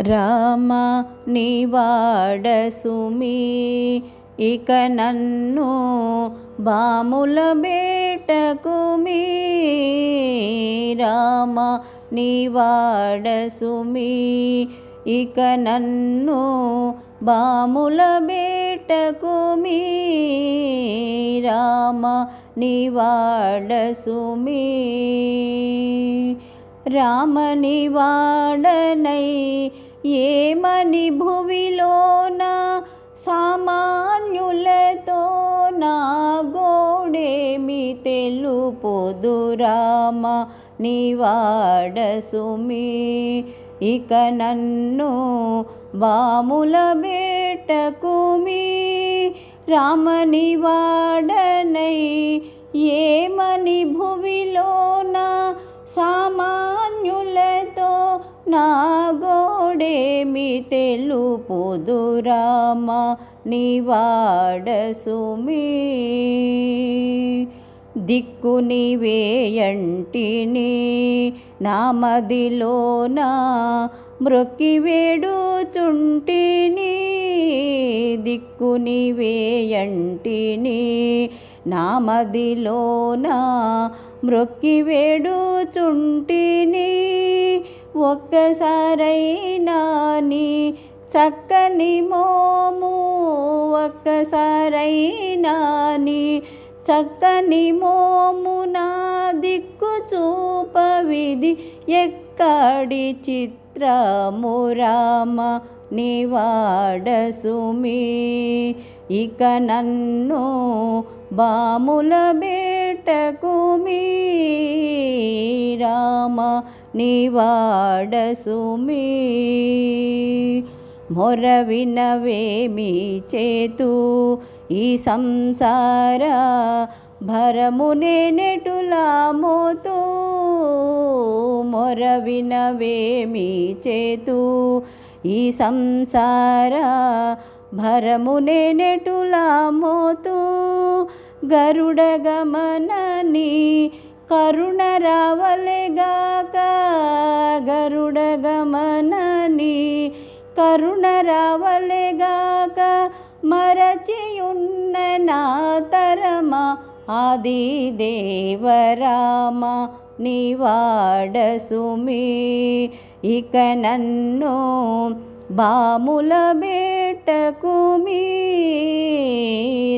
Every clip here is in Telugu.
రామ నివాడసుమి. ఇక నన్ను బాముల బేటకుమి. రామ నివాడసుమి. ఇక నన్ను బాముల బేటకుమి. రామ నివాడసుమి. రామ నివాడనై ఏమని భువిలోన సామాన్యులతో నా గోడేమి తెలుపుదురామ నివాడసుమి ఇక నన్ను బాముల బేటకుమి రామని వాడనై ఏమని భువిలోన సామాన్యులతో నా గోడేమి తెలుపుదు రామ నివాడసుమి దిక్కు నీవేయంటిని నామదిలోన మదిలోన మ్రొక్కి దిక్కు నీవేయంటిని నామదిలోన మదిలోన మ్రొక్కి ఒక్కసారైనా నీ చక్కని మోము ఒక్కసారైనా నీ చక్కని మోము నా దిక్కు చూపవిది ఎక్కడి చిత్రము రామ నివాడసుమి. ఇక నన్ను బాముల బేటకుమి రామ నివాడసుమి. మొర వినవేమి చేతు ఈ సంసార భరమునే నెటులా మోతూ. మొర వినవేమి చేతు ఈ సంసార భరమునే నెటులా మోతూ. గరుడ గమనని కరుణ రావలెగాక గరుడ గమనని కరుణ రావలెగాక మరచియున్న నా తరమ ఆది దేవరామ నివాడసుమి. ఇక నన్ను బాముల బేటకుమి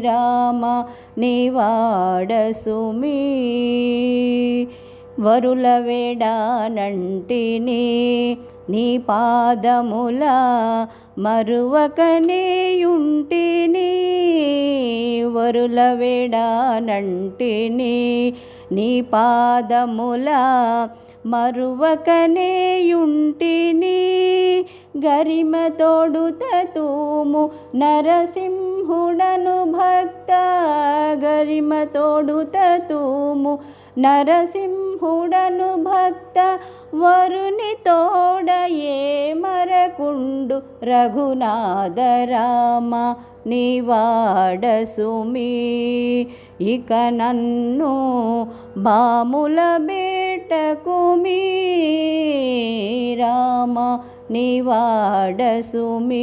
రామ నివాడసుమి. వరుల వేడానంటిని నీ పాదముల మరువకనేయుంటిని వరుల వేడానంటిని నీ పాదముల మరువకనేయుంటి గరిమ తోడుత తూము నరసింహుడను భక్త గరిమ తోడుత తూము నరసింహుడను భక్త వరుని తోడ మరకుండు రఘునాథ రామ నివాడసుమి. ఇక నన్ను బాముల బేటకుమీ రామ నివాడసుమి.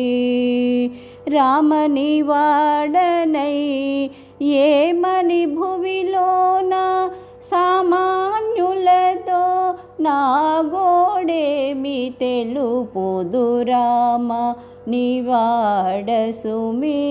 రామ నివాడనై ఏమని భువిలోన సామాన్యులతో నా గోడేమి తెలుపుదు రామ నివాడసుమీ.